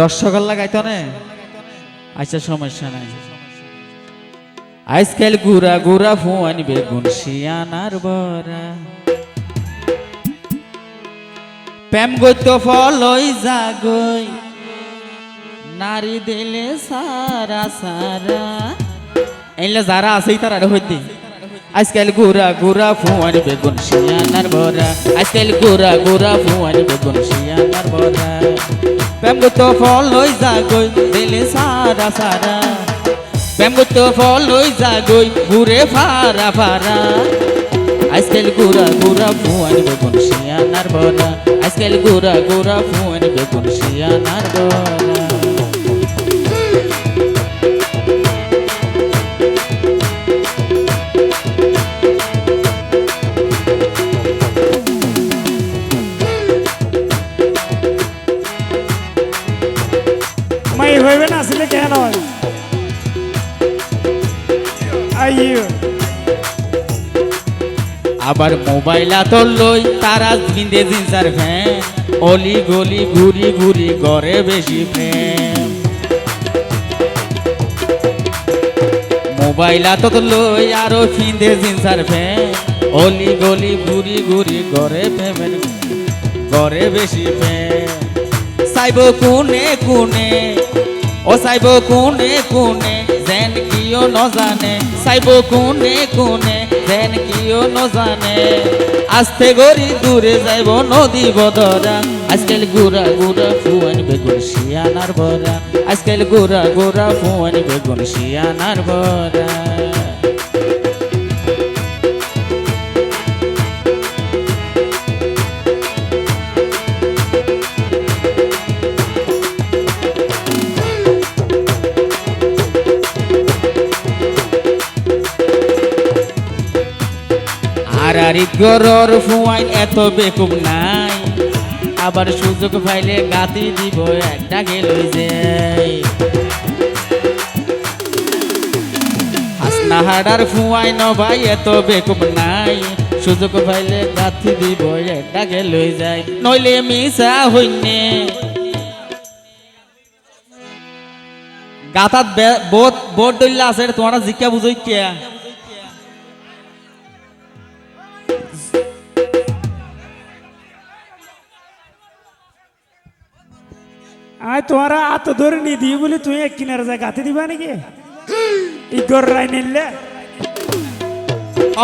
দর্শকের লাগাইতো না? আচ্ছা সমস্যা নাই। আজকাল গুড়া গুড়া ফুয়ান বেগুন শিয়ানার বরা প্রেম গইত ফলই জাগই, নারী দিলে সারা সারা। এলে যারা আছে তারা হইতে। আজকাল গুড়া গুড়া ফুয়ান বেগুন শিয়ানার বরা আজকাল গুড়া গুড়া ফুয়ান বেগুন শিয়ানার বরা প্রেম ফল লই যাগৈ দিলে সারা সারা। প্রেম ফল লই যাগৈ ঘুরে ফারা ফারা। আজকাল গুড়া গুড়া ফুয়ান বেগুন শিয়ানার বরা আজকাল গুড়া গুড়া ফুয়ান বেগুন শিয়ানার বরা মাই হইবে না, আসলে কেন আইয়ো। আবার মোবাইল তো লই তারা বিন্দে জিন্সার ফ্যান। অলি গলি ঘুরি ঘুরি করে বেশি ফ্যান মোবাইল তো লই আরও ফিন্দে জিন্সার ফ্যান। অলি গলি ঘুরি ঘুরি করে ফেমেন করে বেশি ফ্যান চাইব কোনে কোনে ও সাইব কোনে কোনে, যেন কিয় নজানে সাইব কোনে কোনে, যেন কিয় নজানে আস্তে গরি দূরে যাইব নদী বদরা। আজকাল গুড়া গুড়া ফুয়ান বেগুন শিয়ানার বরা আজকাল গুড়া গুড়া ফুয়ান বেগুন শিয়ানার বরা আরি গরর ফুয়াইন এত বেকুব নাই। আবার সুযোগ পাইলে গাতি দিব একটা গেল যাই হাসনাহাডার ফুয়াইন ভাই এত বেকুব নাই। সুযোগ পাইলে গাতি দিব একটা গেল যাই নইলে মিশা হইনে। গাতাত বে- বোট বোট দইলা আছে তোমার জিজ্ঞা বুঝই কিয়া আয়, তোমারা আত ধরে নি দিই বলে তুই এক কিনারে যা গাতে দিবা নাকি? ইগর রাই নিলে।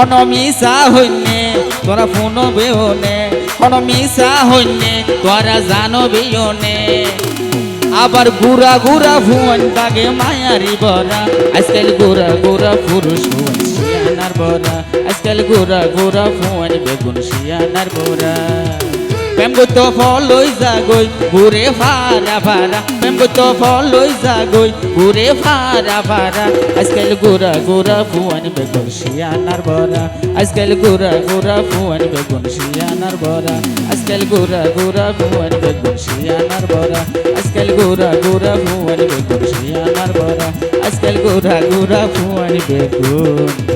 অনমিসা হইনে, তোরা ফোন বেহনে। অনমিসা হইনে, তোরা জানো বেহনে আবার গুড়া গুড়া ভুয়ন তাগে মায়ারি বরা। আজকাল গুড়া গুড়া পুরুষ ভুয়ন শিয়ানার বরা। আজকাল গুড়া গুড়া ভুয়ন বেগুন শিয়ানার বরা। প্রেম গত ফলই জাগই, ঘুরে ফারা ফারা। প্রেম গত ফলই জাগই, ঘুরে ফারা ফারা। আজকাল গুড়া গুড়া ফুয়ান বেগুন, শিয়ানার বরা আজকাল গুড়া গুড়া ফুয়ান বেগুন, শিয়ানার বরা আজকাল গুড়া গুড়া ফুয়ান বেগুন, শিয়ানার বরা আজকাল গুড়া গুড়া ফুয়ান বেগুন, শিয়ানার বরা আজকাল গুড়া গুড়া ফুয়ান বেগুন।